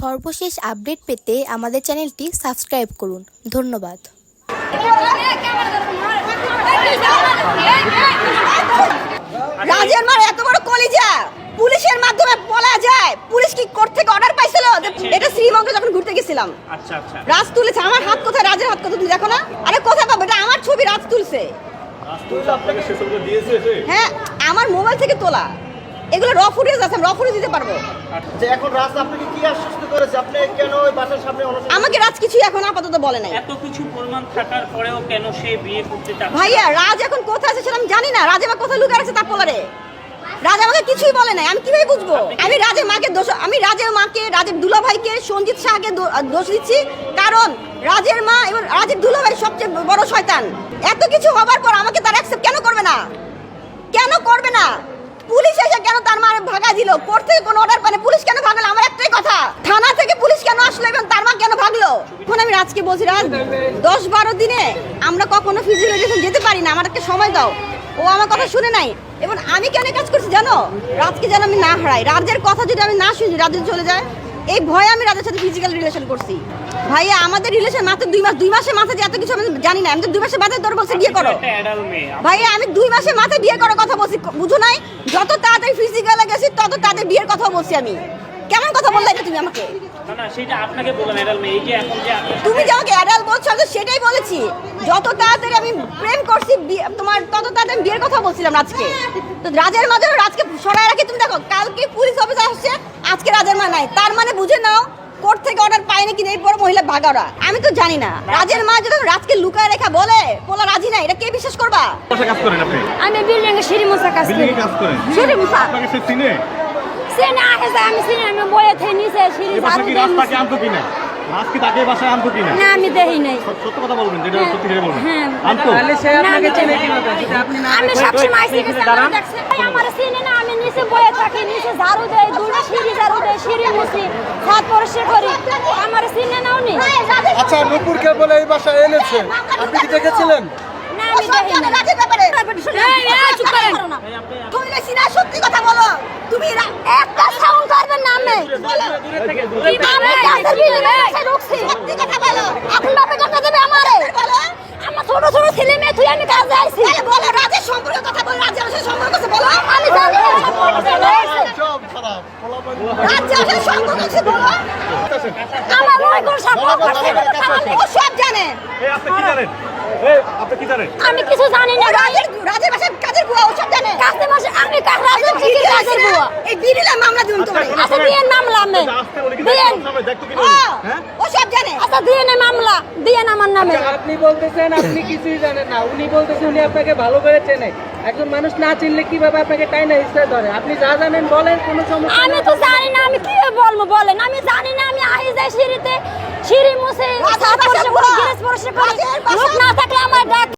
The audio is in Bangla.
সর্বশেষ আপডেট পেতে আমাদের চ্যানেলটি সাবস্ক্রাইব করুন। ধন্যবাদ। রাজের মার এত বড় কলিজা! পুলিশের মাধ্যমে বলা যায় পুলিশ কি কোর্ট থেকে অর্ডার পাইছিল? এটা শ্রীমঙ্গে যখন ঘুরতে গেছিলাম। আচ্ছা আচ্ছা। রাজ তুলেছে আমার হাত কোথায় রাজের হাত কোথায় তুমি দেখো না? আরে কোথায় পাবো এটা আমার ছবি রাজ তুলছে। আপনাকে সে ছবিটা দিয়েছে হ্যাঁ আমার মোবাইল থেকে তোলা। এগুলো র ফুটেজ আছে র ফুটেজ দিতে পারব। যে এখন রাস্তা আপনাকে কি আশ্বস্ত করেছে? আপনি কেন ওই বাসার সামনে অনশন আমাকে রাজ কিছুই এখন আপাতত বলে নাই। এত কিছু প্রমাণ থাকার পরেও কেন সে বিয়ে করতে চাচ্ছে ভাইয়া রাজ এখন কোথায় আছে সেটা আমি জানি না। রাজ আমার কোথায় লুকিয়ে আছে তার পোলারে? রাজ আমাকে কিছুই বলে নাই। আমি কীভাবে বুঝব? আমি রাজের মাকে দোষ আমি রাজের মাকে রাজের দুলা ভাইকে সঞ্জিত শাহকে দোষ দিচ্ছি। কারণ রাজের মা এবং রাজের দুলা ভাই সবচেয়ে বড় শয়তান। এত কিছু হবার পর আমাকে তার অ্যাকসেপ্ট কেন করবে না? কেন করবে না? পুলিশ এসে কেন তার মারে ভাগা দিল? কোর্ট থেকে কোনো অর্ডার পানে পুলিশ কেন ভাগলো? আমার একটাই কথা। থানা থেকে পুলিশ কেন আসলো এবং তার মা কেন ভাগলো? এখন আমি রাজকে বলছি রাজ দশ বারো দিনে আমরা কখনো ফিজিক্যাল যেতে পারি না। আমার একটা সময় দাও। ও আমার কথা শুনে নাই। এবং আমি কেন এই কাজ করছি জানো? রাজকে যেন আমি না হারাই। রাজের কথা যদি আমি না শুনি রাজ চলে যায় এই ভয়ে আমি রাজের সাথে ফিজিক্যাল রিলেশন করছি। ভাইয়া আমাদের রিলেশন মাত্র দুই মাস দুই মাসের মাথায় যে এত কিছু আমি জানি না। আমি তো দুই মাসের মাথায় তোর বলছে বিয়ে করো। ভাইয়া আমি দুই মাসের মাথায় বিয়ে করার কথা বলছি। বুঝো নাই? যত তাড়াতাড়ি ফিজিক্যাল গেছি তত তাড়াতাড়ি বিয়ের কথা বলছি আমি। কেমন কথা বললে এটা তুমি আমাকে? না না সেটা আপনাকে বললাম অ্যাডাল্ট মেয়ে। এই যে এখন যে আপনার তুমি যে আমাকে অ্যাডাল বলছো আমি তো সেটাই বলেছি। যত তাড়াতাড়ি আমি প্রেম করছি তোমার তত তাড়াতাড়ি বিয়ের কথা বলছিলাম আজকে তো রাজের মাঝে রাজকে সরাই রাখি। তুমি দেখো কালকে পুলিশ অফিসার আসছে আজকে রাজের মা নাই। তার মানে বুঝে নাও থেকে অর্ডার পায়নি এরপর মহিলা ভাগারা আমি তো জানি না। রাজের মা যদি রাজকে লুকায় রেখা বলে বলা রাজি নাই এটা কে বিশ্বাস করবা? কাজ করেন আপনি? আমি বিল্ডিং এ সিঁড়ি মোছা কাজ বিল্ডিং করি। কাজ করেন? সিঁড়ি মুছা। আপনাকে সে চিনে? সিনে আগে যায় আমি সিনে আমি বয়ে থেকে নিচে সিঁড়ি এই ঝাড়ু কি রাস্তাকে আনতো কিনা? রাজ তাকে এই বাসায় আনতো কিনা? না আমি দেখি নাই। সত্য কথা বলবেন যেটা হ্যাঁ, সত্যি করে বলবেন। হ্যাঁ। আনতো? না, আমি আমি সবসময় আইসি গেছি আমার দেখছে ভাই, আমার সিনে না আমি নিচে বয়ে থাকি নিচে ঝাড়ু দেই দুটো সিঁড়ি ঝাড়ু দেই সিঁড়ি মুছি ছাদ পরিষ্কার করি। নি আচ্ছা নূপুরকে বলে এই বাসায় এনেছে। আপনি কি দেখেছিলেন? সত্যি কথা বলো। তুমি একটা সাউন্ড না আমি। সত্যি কথা বলো। এখন বাপে কথা দেবে আমার। ছোট ছোট ছেলে মেয়ে তুই আমি কাজে আইছি। বলো রাজের সম্পর্কে কথা বলো রাজের সাথে সম্পর্ক আছে বলো আমি জানি না সম্পর্ক চলে আসছে। সব খারাপ রাজের সাথে সম্পর্ক বলো। আমার ওই কোন সম্পর্ক আছে? সব জানে। এই আপনি কি জানেন? এই আপনি কি জানেন? আমি কিছু জানি না রাজের রাজের বাসায় কাজের বুয়া ও সব জানে। আমি কাজ কি কাজের বুয়া? এই মামলা দিন আচ্ছা কি? হ্যাঁ? আচ্ছা দিয়ে নে মামলা দিয়ে না আমার নামে। আপনি বলতেছেন আপনি কিছুই জানেন না। উনি বলতেছেন উনি আপনাকে ভালো করে চেনে। একজন মানুষ না চিনলে কীভাবে আপনাকে টাইনা হিসেবে ধরে? আপনি যা জানেন বলেন কোনো সমস্যা আমি তো জানি না আমি কি বলব বলেন। আমি জানি না আমি আহি যাই সিঁড়িতে। সিঁড়ি মুছে সাত পরিষ্কার করি গ্যাস পরিষ্কার করি লোক না থাকলে আমার ডাক